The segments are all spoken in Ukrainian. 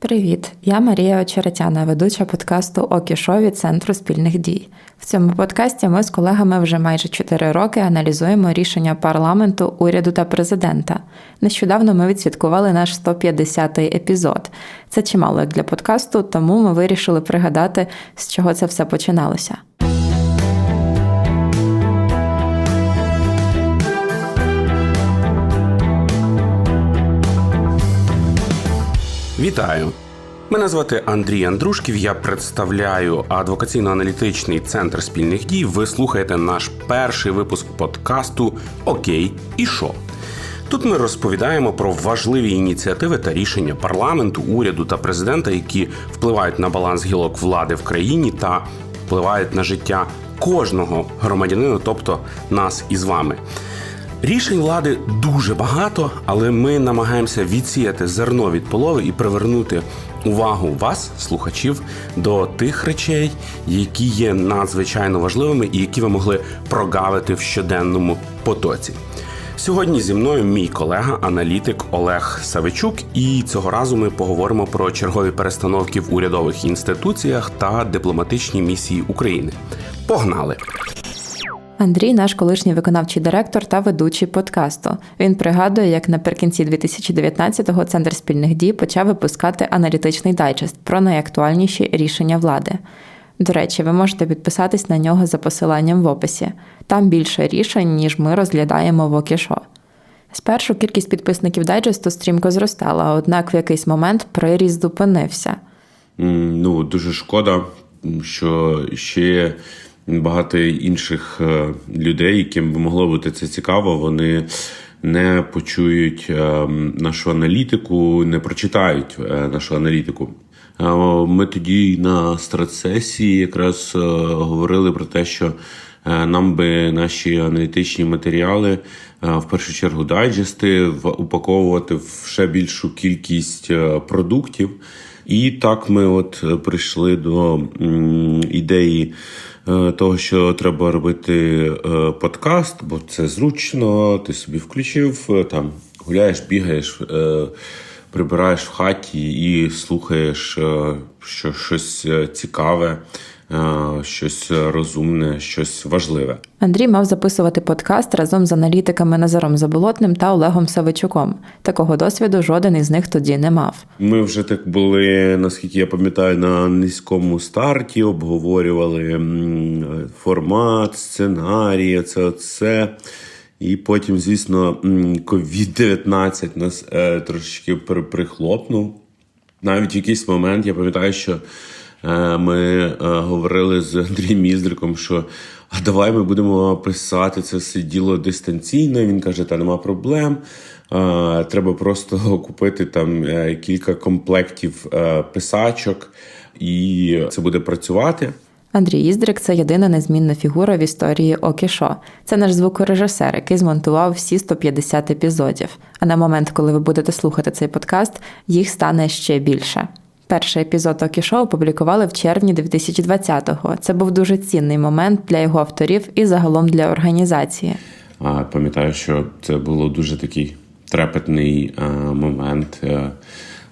Привіт, я Марія Очеретяна, ведуча подкасту Окішові Центру спільних дій. В цьому подкасті ми з колегами вже майже 4 роки аналізуємо рішення парламенту, уряду та президента. Нещодавно ми відсвяткували наш 150-й епізод. Це чимало як для подкасту, тому ми вирішили пригадати, з чого це все починалося. Вітаю! Мене звати Андрій Андрушків. Я представляю адвокаційно-аналітичний центр спільних дій. Ви слухаєте наш перший випуск подкасту Окей і що. Тут ми розповідаємо про важливі ініціативи та рішення парламенту, уряду та президента, які впливають на баланс гілок влади в країні та впливають на життя кожного громадянина, тобто нас із вами. Рішень влади дуже багато, але ми намагаємося відсіяти зерно від полови і привернути увагу вас, слухачів, до тих речей, які є надзвичайно важливими і які ви могли прогавити в щоденному потоці. Сьогодні зі мною мій колега, аналітик Олег Савичук, і цього разу ми поговоримо про чергові перестановки в урядових інституціях та дипломатичній місії України. Погнали! Андрій, наш колишній виконавчий директор та ведучий подкасту. Він пригадує, як наприкінці 2019-го центр спільних дій почав випускати аналітичний дайджест про найактуальніші рішення влади. До речі, ви можете підписатись на нього за посиланням в описі. Там більше рішень, ніж ми розглядаємо в Окішо. Спершу кількість підписників дайджесту стрімко зростала, однак в якийсь момент приріст зупинився. Ну, дуже шкода, що ще багато інших е, людей, яким би могло бути це цікаво, вони не почують е, нашу аналітику, не прочитають е, нашу аналітику. Ми тоді на стратсесії якраз говорили про те, що нам би наші аналітичні матеріали в першу чергу дайджести упаковувати в ще більшу кількість продуктів. І так ми от прийшли до ідеї того, що треба робити е, подкаст, бо це зручно, ти собі включив, е, там гуляєш, бігаєш, прибираєш в хаті і слухаєш що щось цікаве. Щось розумне, щось важливе. Андрій мав записувати подкаст разом з аналітиками Назаром Заболотним та Олегом Савичуком. Такого досвіду жоден із них тоді не мав. Ми вже так були, наскільки я пам'ятаю, на низькому старті обговорювали формат, сценарії, це це. І потім, звісно, COVID-19 нас е, трошечки прихлопнув. Навіть в якийсь момент я пам'ятаю, що. Е, ми е, говорили з Андрієм Міздриком, що а давай ми будемо писати це все діло дистанційно. Він каже, та нема проблем. Е, треба просто купити там кілька комплектів писачок, і це буде працювати. Андрій Іздрик це єдина незмінна фігура в історії Окішо. Це наш звукорежисер, який змонтував всі 150 епізодів. А на момент, коли ви будете слухати цей подкаст, їх стане ще більше. Перший епізод Окішо опублікували в червні 2020-го. Це був дуже цінний момент для його авторів і загалом для організації. А Пам'ятаю, що це було дуже такий трепетний а, момент а,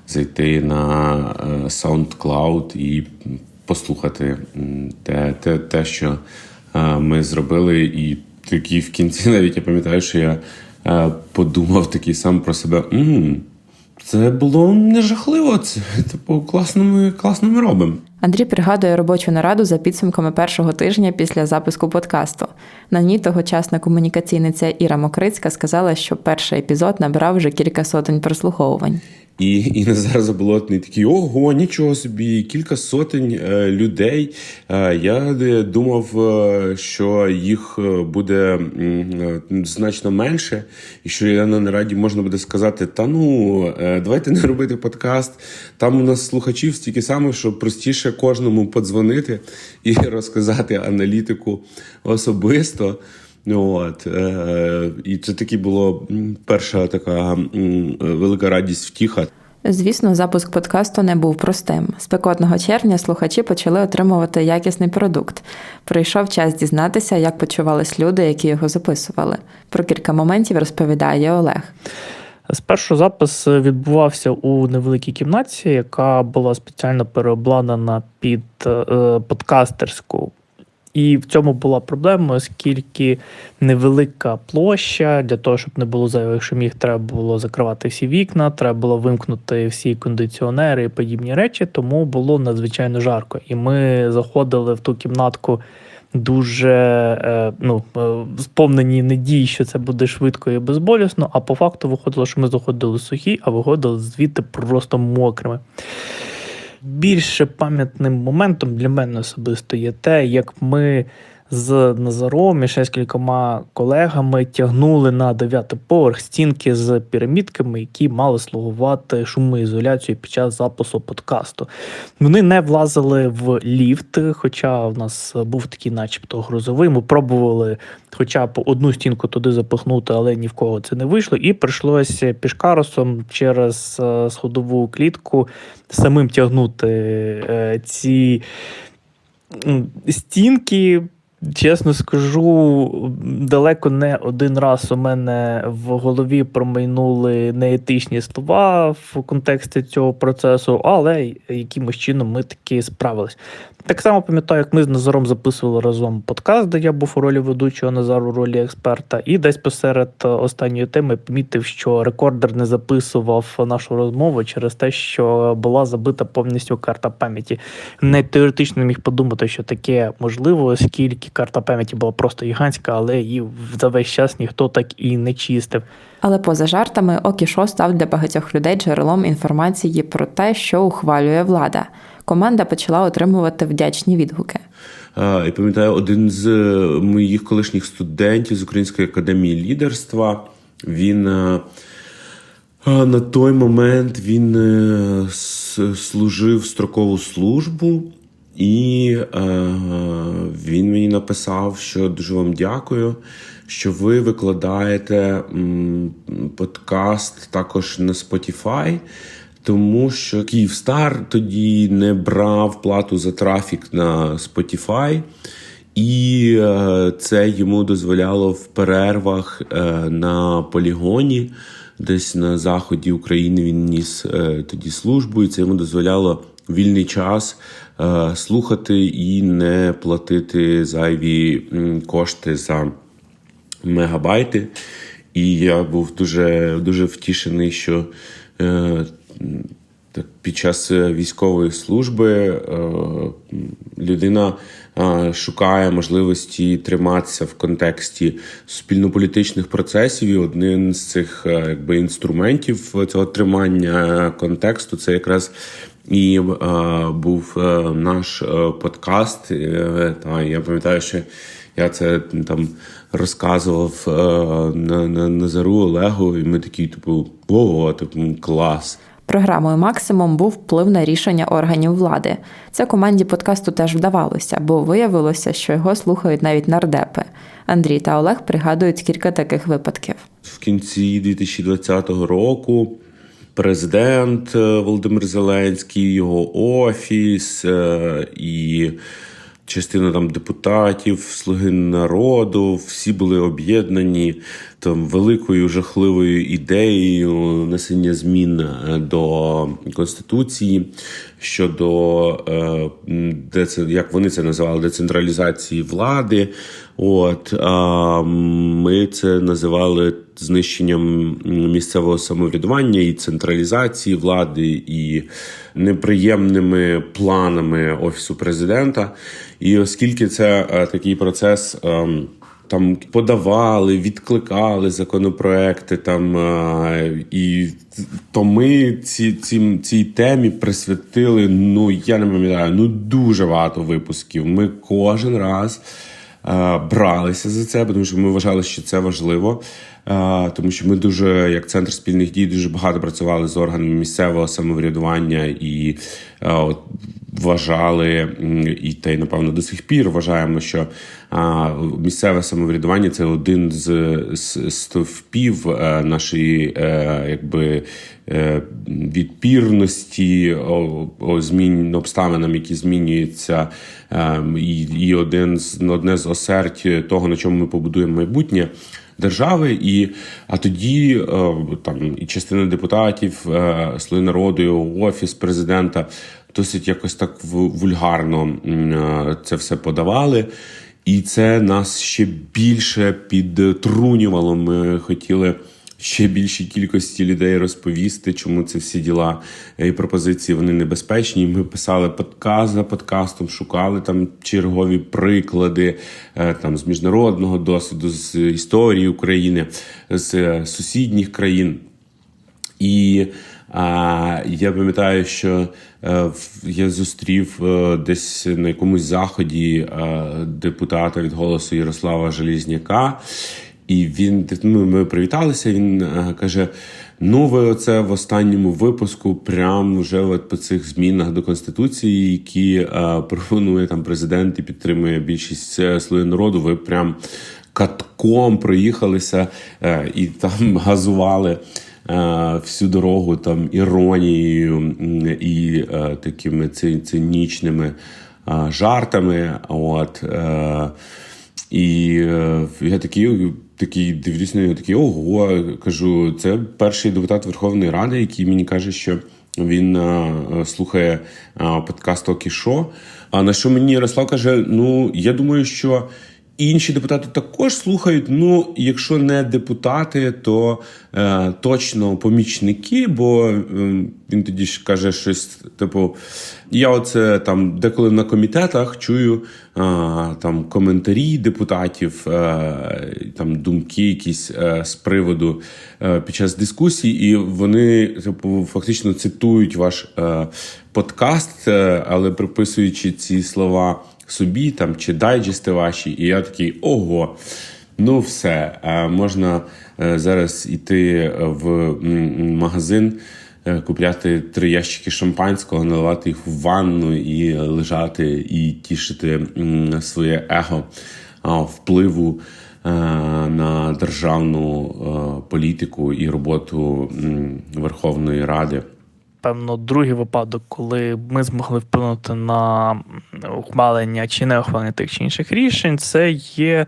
зайти на а, SoundCloud і послухати те, те, те що ми зробили, і такі в кінці навіть я пам'ятаю, що я подумав такий сам про себе. М-м, це було не жахливо. Це типу класно ми, класно ми робимо. Андрій пригадує робочу нараду за підсумками першого тижня після запуску подкасту. На ній тогочасна комунікаційниця Іра Мокрицька сказала, що перший епізод набрав вже кілька сотень прослуховувань. І і Назар Заболотний такий ого, нічого собі, кілька сотень е, людей. Е, я е, думав, що їх буде значно менше, і що я на нараді можна буде сказати: та ну давайте не робити подкаст. Там у нас слухачів стільки саме, що простіше кожному подзвонити і розказати аналітику особисто. Ну, от, е, І це таки було перша така велика радість втіха. Звісно, запуск подкасту не був простим. Спекотного червня слухачі почали отримувати якісний продукт. Прийшов час дізнатися, як почувались люди, які його записували. Про кілька моментів розповідає Олег. Спершу запис відбувався у невеликій кімнаті, яка була спеціально переобладнана під е, подкастерську. І в цьому була проблема, оскільки невелика площа для того, щоб не було зайвих шумів, треба було закривати всі вікна, треба було вимкнути всі кондиціонери і подібні речі, тому було надзвичайно жарко. І ми заходили в ту кімнатку дуже е, ну, е, сповнені надії, що це буде швидко і безболісно, а по факту виходило, що ми заходили сухі, а виходили звідти просто мокрими. Більше пам'ятним моментом для мене особисто є те, як ми з Назаром і ще з кількома колегами тягнули на дев'ятий поверх стінки з пірамідками, які мали слугувати шумоізоляцією під час запису подкасту. Вони не влазили в ліфт, хоча в нас був такий, начебто, грузовий. Ми пробували хоча б одну стінку туди запихнути, але ні в кого це не вийшло. І прийшлося пішкарусом через е, сходову клітку самим тягнути е, ці стінки. Чесно скажу, далеко не один раз у мене в голові промайнули неетичні слова в контексті цього процесу, але якимось чином ми таки справились. Так само пам'ятаю, як ми з Назаром записували разом подкаст, де я був у ролі ведучого, Назар у ролі експерта, і десь посеред е, останньої теми помітив, що рекордер не записував нашу розмову через те, що була забита повністю карта пам'яті. Не теоретично міг подумати, що таке можливо, оскільки карта пам'яті була просто гігантська, але її за весь час ніхто так і не чистив. Але поза жартами Окішо став для багатьох людей джерелом інформації про те, що ухвалює влада. Команда почала отримувати вдячні відгуки. І пам'ятаю, один з е, моїх колишніх студентів з Української академії лідерства. Він е, на той момент він е, служив строкову службу, і він мені написав, що дуже вам дякую, що ви викладаєте подкаст також на Spotify. Тому що Київстар тоді не брав плату за трафік на Spotify, і е, це йому дозволяло в перервах е, на полігоні, десь на заході України він ніс е, тоді службу, і це йому дозволяло вільний час слухати і не платити зайві кошти за мегабайти. І я був дуже, дуже втішений, що під час е, військової служби е, людина е, шукає можливості триматися в контексті суспільно-політичних процесів. І один з цих якби, інструментів цього тримання контексту це якраз і був наш подкаст. Та я пам'ятаю, що я це там розказував е, на, на Назару Олегу, і ми такі, типу, ого, типу, клас. Програмою Максимум був вплив на рішення органів влади. Це команді подкасту теж вдавалося, бо виявилося, що його слухають навіть нардепи. Андрій та Олег пригадують кілька таких випадків. В кінці 2020 року президент е, Володимир Зеленський, його офіс е, і частина там депутатів, слуги народу, всі були об'єднані там великою жахливою ідеєю несення змін е, до конституції щодо е, як вони це називали, децентралізації влади. От ми це називали знищенням місцевого самоврядування і централізації влади, і неприємними планами офісу президента. І оскільки це е, такий процес. Там подавали, відкликали законопроекти там е, і то ми ці, ці, цій темі присвятили. Ну я не пам'ятаю, ну дуже багато випусків. Ми кожен раз е, бралися за це, тому що ми вважали, що це важливо. Е, тому що ми дуже, як центр спільних дій, дуже багато працювали з органами місцевого самоврядування і вважали і та й напевно до сих пір вважаємо, що місцеве самоврядування це один з, стовпів е, нашої е, якби. е, Відпірності змін обставинам, які змінюються, і, і один з одне з осердь того, на чому ми побудуємо майбутнє держави, і а тоді там і частина депутатів, слуги народу, офіс президента досить якось так вульгарно е, це все подавали. І це нас ще більше підтрунювало. Ми хотіли ще більшій кількості людей розповісти, чому це всі діла і пропозиції вони небезпечні. Ми писали подкаст за подкастом, шукали там чергові приклади е, там з міжнародного досвіду, з історії України, з е, сусідніх країн. І а, я пам'ятаю, що е, я зустрів е, десь на якомусь заході е, депутата від голосу Ярослава Желізняка, і він ну, ми привіталися. Він каже: Ну, ви оце в останньому випуску, прям вже от по цих змінах до конституції, які пропонує там президент і підтримує більшість слуги народу. Ви прям катком проїхалися і там газували всю дорогу там іронією і е, такими цинічними е, жартами. От, е, і е, я такий, такий дивлюсь на нього, такий ого, кажу, це перший депутат Верховної Ради, який мені каже, що він е, е, слухає е, подкаст «Окі Шо». А на що мені Ярослав каже: ну, я думаю, що інші депутати також слухають. Ну, якщо не депутати, то е, точно помічники, бо е, він тоді ж каже щось, типу, я оце там деколи на комітетах чую е, там коментарі депутатів, е, там думки якісь е, з приводу е, під час дискусій, і вони типу, фактично цитують ваш е, подкаст, е, але приписуючи ці слова собі там чи дайджести ваші, і я такий ого. Ну, все, е, можна е, зараз іти в магазин, е, купляти три ящики шампанського, наливати їх в ванну і лежати, і тішити своє его впливу е, на державну е, політику і роботу Верховної Ради. Певно, другий випадок, коли ми змогли вплинути на ухвалення чи не ухвалення тих чи інших рішень, це є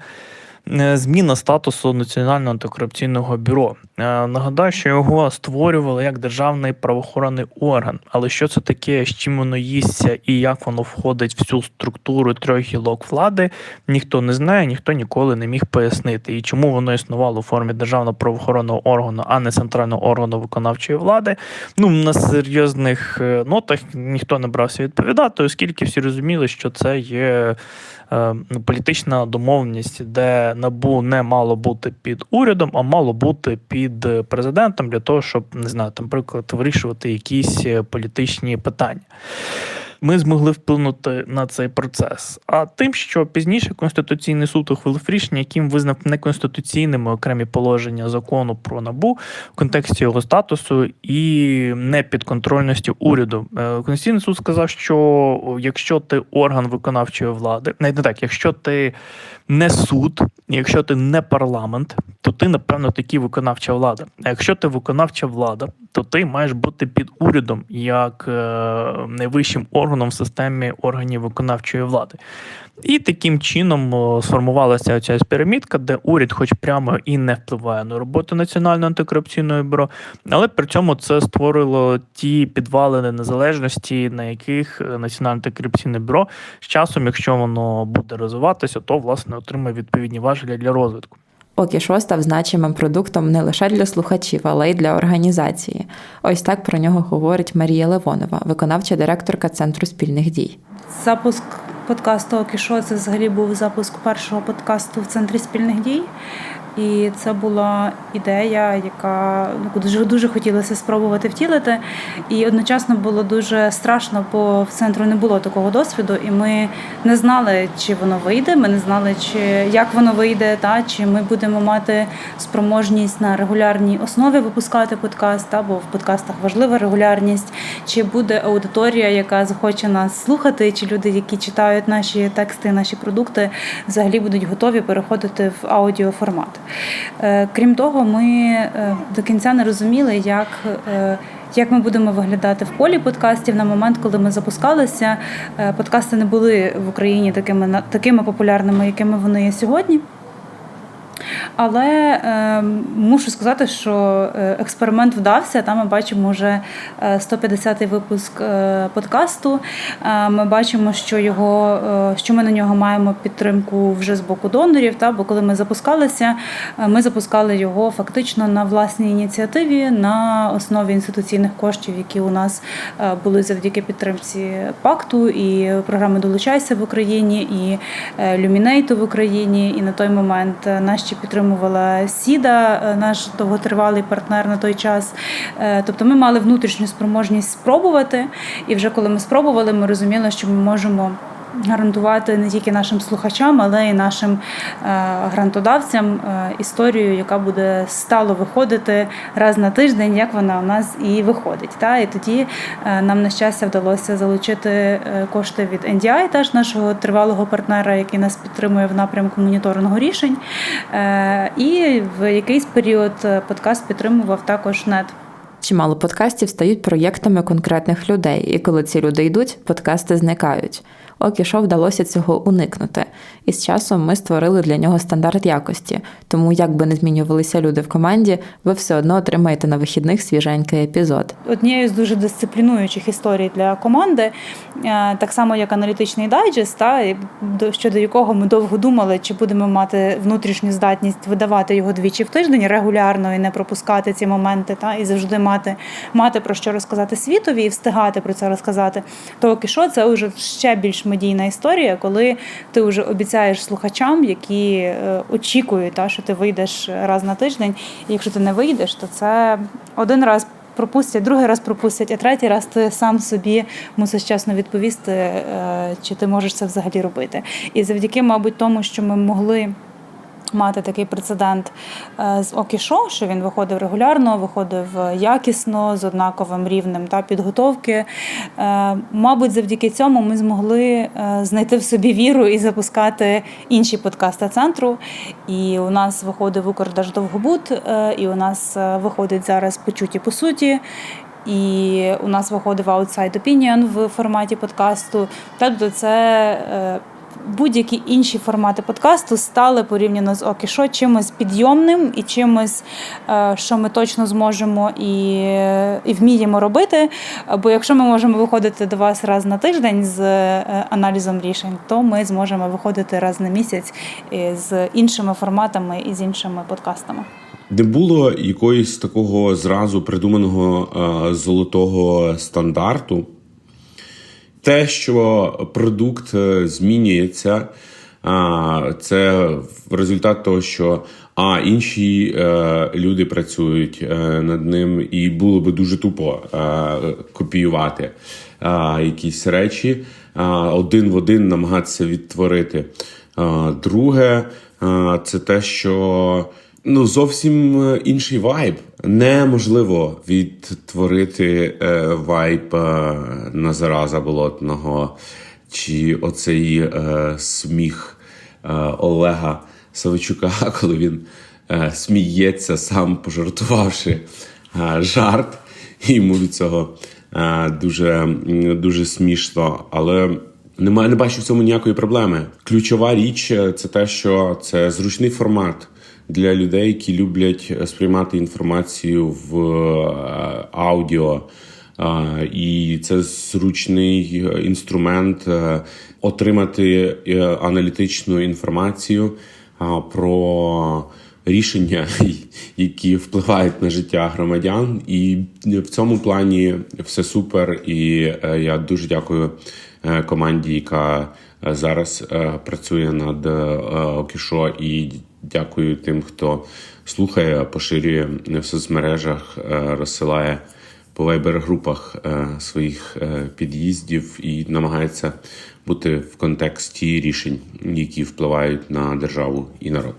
зміна статусу Національного антикорупційного бюро. Е, Нагадаю, що його створювали як державний правоохоронний орган. Але що це таке, з чим воно їсться і як воно входить в цю структуру трьох гілок влади, ніхто не знає, ніхто ніколи не міг пояснити. І чому воно існувало у формі державного правоохоронного органу, а не центрального органу виконавчої влади. Ну, на серйозних е, нотах ніхто не брався відповідати, оскільки всі розуміли, що це є е, політична домовленість, де набу не мало бути під урядом, а мало бути під е, президентом для того, щоб не знаю, там, наприклад, вирішувати якісь е, політичні питання. Ми змогли вплинути на цей процес. А тим, що пізніше Конституційний суд ухвалив рішення, яким визнав неконституційними окремі положення закону про набу в контексті його статусу і непідконтрольності уряду. Е, Конституційний суд сказав, що якщо ти орган виконавчої влади, не так, якщо ти не суд, якщо ти не парламент, ти, напевно, таки виконавча влада. А якщо ти виконавча влада, то ти маєш бути під урядом як е, найвищим органом в системі органів виконавчої влади. І таким чином сформувалася ця пірамідка, де уряд, хоч прямо і не впливає на роботу Національного антикорупційного бюро, але при цьому це створило ті підвалини незалежності, на яких е, Національне антикорупційне бюро з часом, якщо воно буде розвиватися, то власне отримає відповідні важелі для розвитку. Окішо став значимим продуктом не лише для слухачів, але й для організації. Ось так про нього говорить Марія Левонова, виконавча директорка Центру спільних дій. Запуск подкасту Окішо це взагалі був запуск першого подкасту в центрі спільних дій. І це була ідея, яка ну, дуже дуже хотілося спробувати втілити. І одночасно було дуже страшно, бо в центру не було такого досвіду, і ми не знали, чи воно вийде. Ми не знали, чи як воно вийде, та чи ми будемо мати спроможність на регулярній основі випускати подкаст, та, бо в подкастах важлива регулярність, чи буде аудиторія, яка захоче нас слухати, чи люди, які читають наші тексти, наші продукти, взагалі будуть готові переходити в аудіоформат. Е, Крім того, ми е, до кінця не розуміли, як. е, Як ми будемо виглядати в полі подкастів на момент, коли ми запускалися, подкасти не були в Україні такими такими популярними, якими вони є сьогодні. Але е, мушу сказати, що е, експеримент вдався. Там ми бачимо вже е, 150-й випуск е, подкасту. Е, ми бачимо, що його е, що ми на нього маємо підтримку вже з боку донорів. Та бо коли ми запускалися, е, ми запускали його фактично на власній ініціативі на основі інституційних коштів, які у нас е, були завдяки підтримці пакту і програми Долучайся в Україні і е, Люмінейту в Україні. І на той момент е, нас ще підтримувала Сіда, е, наш довготривалий партнер на той час. Е, Тобто ми мали внутрішню спроможність спробувати. І вже коли ми спробували, ми розуміли, що ми можемо. Гарантувати не тільки нашим слухачам, але й нашим е, грантодавцям е, історію, яка буде стало виходити раз на тиждень, як вона у нас і виходить. Та? І тоді е, нам на щастя вдалося залучити кошти від NDI, теж нашого тривалого партнера, який нас підтримує в напрямку моніторингу рішень. І в якийсь період подкаст підтримував також нет. Чимало подкастів стають проєктами конкретних людей, і коли ці люди йдуть, подкасти зникають. Окі шоу вдалося цього уникнути. І з часом ми створили для нього стандарт якості. Тому, як би не змінювалися люди в команді, ви все одно отримаєте на вихідних свіженький епізод. однією з дуже дисциплінуючих історій для команди, е, так само як аналітичний дайджест, та, щодо якого ми довго думали, чи будемо мати внутрішню здатність видавати його двічі в тиждень регулярно і не пропускати ці моменти, та, і завжди мати, мати про що розказати світові і встигати про це розказати. То що це вже ще більш медійна історія, коли ти вже обіцяєш слухачам, які е, очікують, та, що ти вийдеш раз на тиждень. І якщо ти не вийдеш, то це один раз пропустять, другий раз пропустять, а третій раз ти сам собі мусиш чесно відповісти, е, чи ти можеш це взагалі робити. І завдяки, мабуть, тому, що ми могли. Мати такий прецедент е, з Окішо, що він виходив регулярно, виходив якісно, з однаковим рівнем та підготовки. Е, Мабуть, завдяки цьому ми змогли е, знайти в собі віру і запускати інші подкасти центру. І у нас виходив Укрдерждовгобуд, е, і у нас виходить зараз почуті по суті. І у нас виходив Outside Opinion в форматі подкасту. Тобто, це будь-які інші формати подкасту стали порівняно з Окішо чимось підйомним і чимось, е, що ми точно зможемо і, і вміємо робити. Бо якщо ми можемо виходити до вас раз на тиждень з е, аналізом рішень, то ми зможемо виходити раз на місяць е, з іншими форматами і з іншими подкастами. Не було якоїсь такого зразу придуманого золотого стандарту. Те, що продукт е, змінюється, це результат того, що а інші е, люди працюють е, над ним, і було би дуже тупо копіювати якісь речі, один в один намагатися відтворити. Друге, це те, що ну зовсім е, інший вайб. Неможливо відтворити е, вайб е, Назара Заболотного чи оцей е, сміх е, Олега Савичука, коли він е, сміється, сам пожартувавши е, жарт. І йому від цього е, дуже, дуже смішно. Але немає, не бачу в цьому ніякої проблеми. Ключова річ е, це те, що це зручний формат для людей, які люблять е, сприймати інформацію в е, аудіо. Е, І це зручний інструмент отримати аналітичну інформацію про рішення, які впливають на життя громадян. І в цьому плані все супер. І я дуже дякую команді, яка зараз працює над Окішо, і дякую тим, хто слухає, поширює в соцмережах, е, розсилає по вайбер-групах е, своїх е, під'їздів і намагається бути в контексті рішень, які впливають на державу і народ.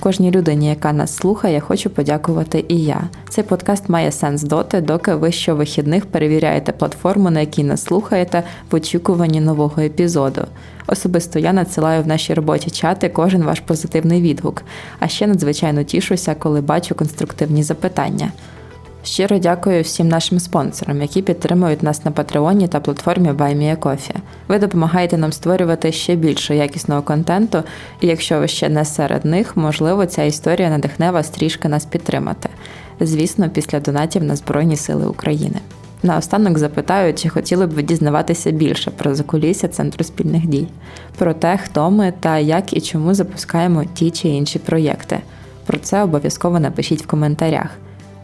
Кожній людині, яка нас слухає, хочу подякувати і я. Цей подкаст має сенс доти, доки ви щовихідних перевіряєте платформу, на якій нас слухаєте, в очікуванні нового епізоду. Особисто я надсилаю в нашій роботі чати кожен ваш позитивний відгук, а ще надзвичайно тішуся, коли бачу конструктивні запитання. Щиро дякую всім нашим спонсорам, які підтримують нас на Патреоні та платформі BuyMeACoffee. Ви допомагаєте нам створювати ще більше якісного контенту, і якщо ви ще не серед них, можливо, ця історія надихне вас трішки нас підтримати. Звісно, після донатів на Збройні Сили України. Наостанок запитаю, чи хотіли б ви дізнаватися більше про закулісся центру спільних дій, про те, хто ми та як і чому запускаємо ті чи інші проєкти. Про це обов'язково напишіть в коментарях.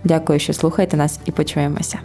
Дякую, що слухаєте нас і почуємося.